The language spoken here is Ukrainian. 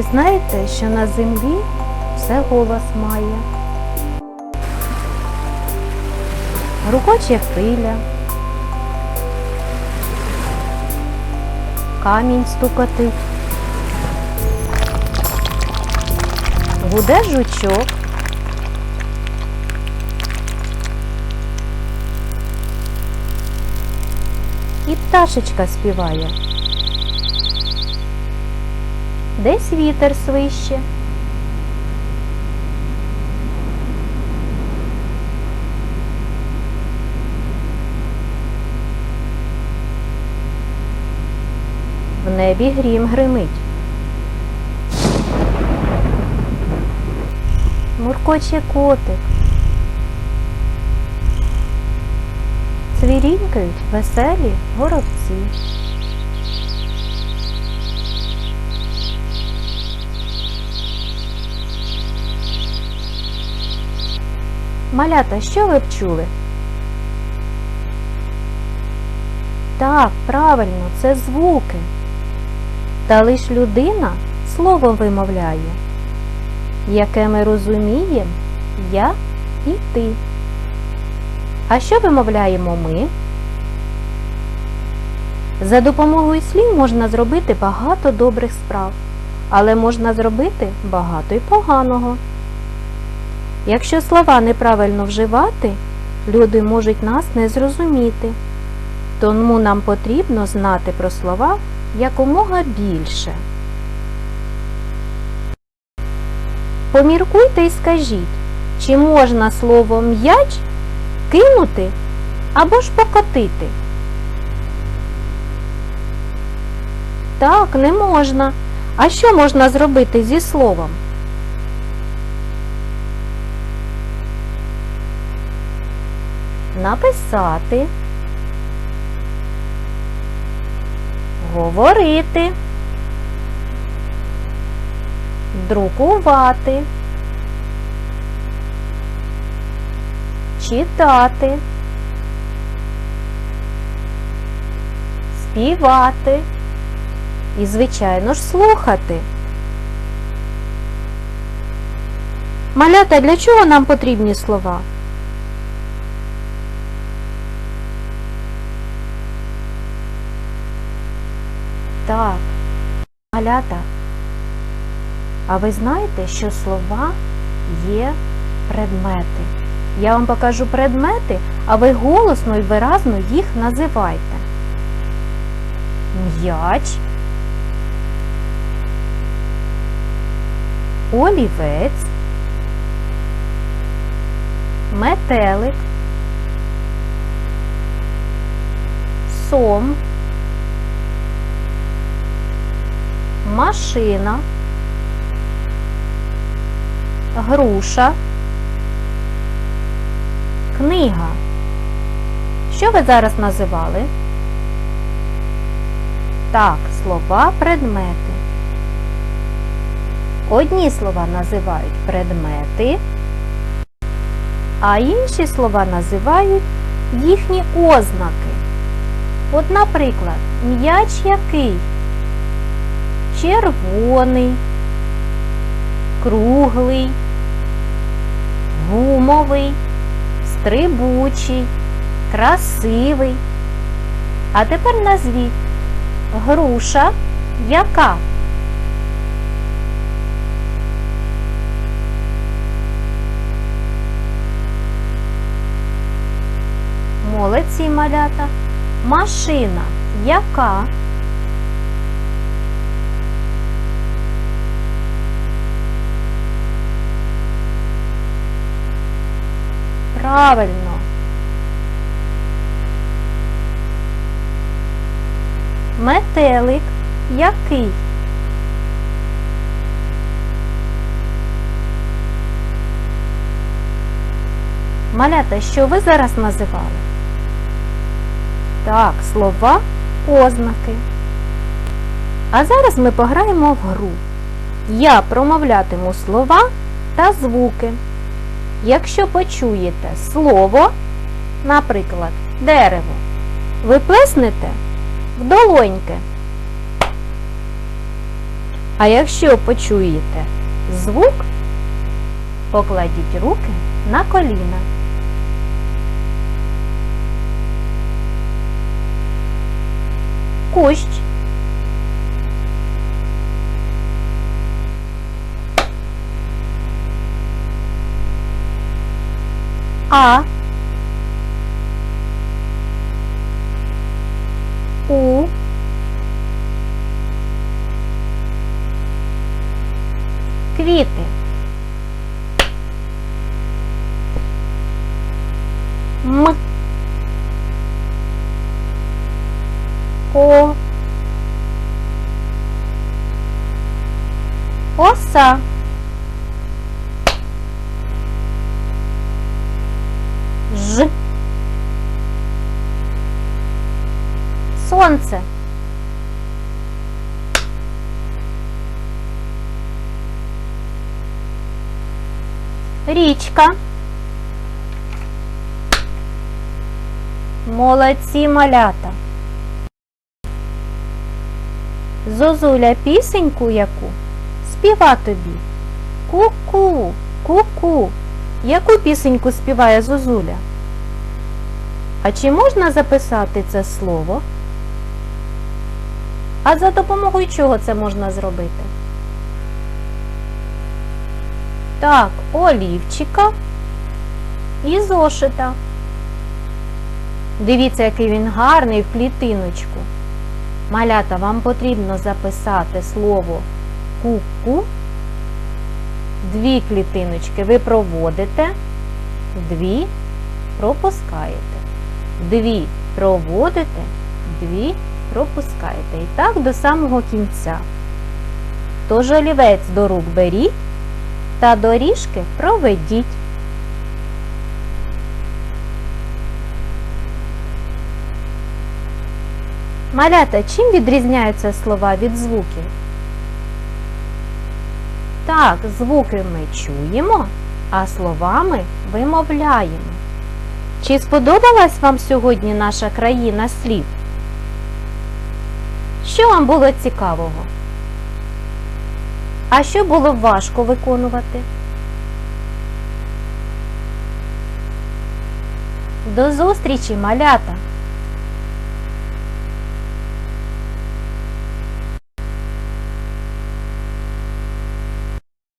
ви знаєте, що на землі все голос має? Рукоче хвиля, камінь стукотить, гуде жучок, і пташечка співає. Десь вітер свище. В небі грім гримить. Муркоче котик. Цвірінькають веселі горобці. Малята, що ви б чули? Так, правильно, це звуки. Та лиш людина слово вимовляє, яке ми розуміємо я і ти. А що вимовляємо ми? За допомогою слів можна зробити багато добрих справ, але можна зробити багато й поганого. Якщо слова неправильно вживати, люди можуть нас не зрозуміти. Тому нам потрібно знати про слова якомога більше. Поміркуйте і скажіть, чи можна слово м'яч кинути або ж покотити? Так, не можна. А що можна зробити зі словом? Написати, говорити, друкувати, читати, співати. І, звичайно ж, слухати. Малята, для чого нам потрібні слова? Так, малята. А ви знаєте, що слова є предмети? Я вам покажу предмети, а ви голосно і виразно їх називайте. М'яч, олівець, метелик, сом, машина, груша, книга. Що ви зараз називали? Так, слова предмети. Одні слова називають предмети, а інші слова називають їхні ознаки. От, наприклад, м'яч який? Червоний, круглий, гумовий, стрибучий, красивий. А тепер назвіть груша яка? Молодці малята. Машина яка? Правильно. Метелик який? Малята, що ви зараз називали? Так, слова ознаки. А зараз ми пограємо в гру. Я промовлятиму слова та звуки. Якщо почуєте слово, наприклад, дерево, ви плеснете в долоньки. А якщо почуєте звук, покладіть руки на коліна. Кущ. А. Квіти. М. О. Оса. Сонце. Річка. Молодці малята. Зозуля пісеньку яку співа тобі. Ку-ку, ку-ку. Яку пісеньку співає Зозуля? А чи можна записати це слово? А за допомогою чого це можна зробити? Так, олівчика і зошита. Дивіться, який він гарний в клітиночку. Малята, вам потрібно записати слово ку-ку. Дві клітиночки ви проводите, дві пропускаєте. Дві проводите, дві пропускаєте. І так до самого кінця. Тож олівець до рук беріть та доріжки проведіть. Малята, чим відрізняються слова від звуків? Так, звуки ми чуємо, а словами вимовляємо. Чи сподобалась вам сьогодні наша країна слів? Що вам було цікавого? А що було важко виконувати? До зустрічі, малята!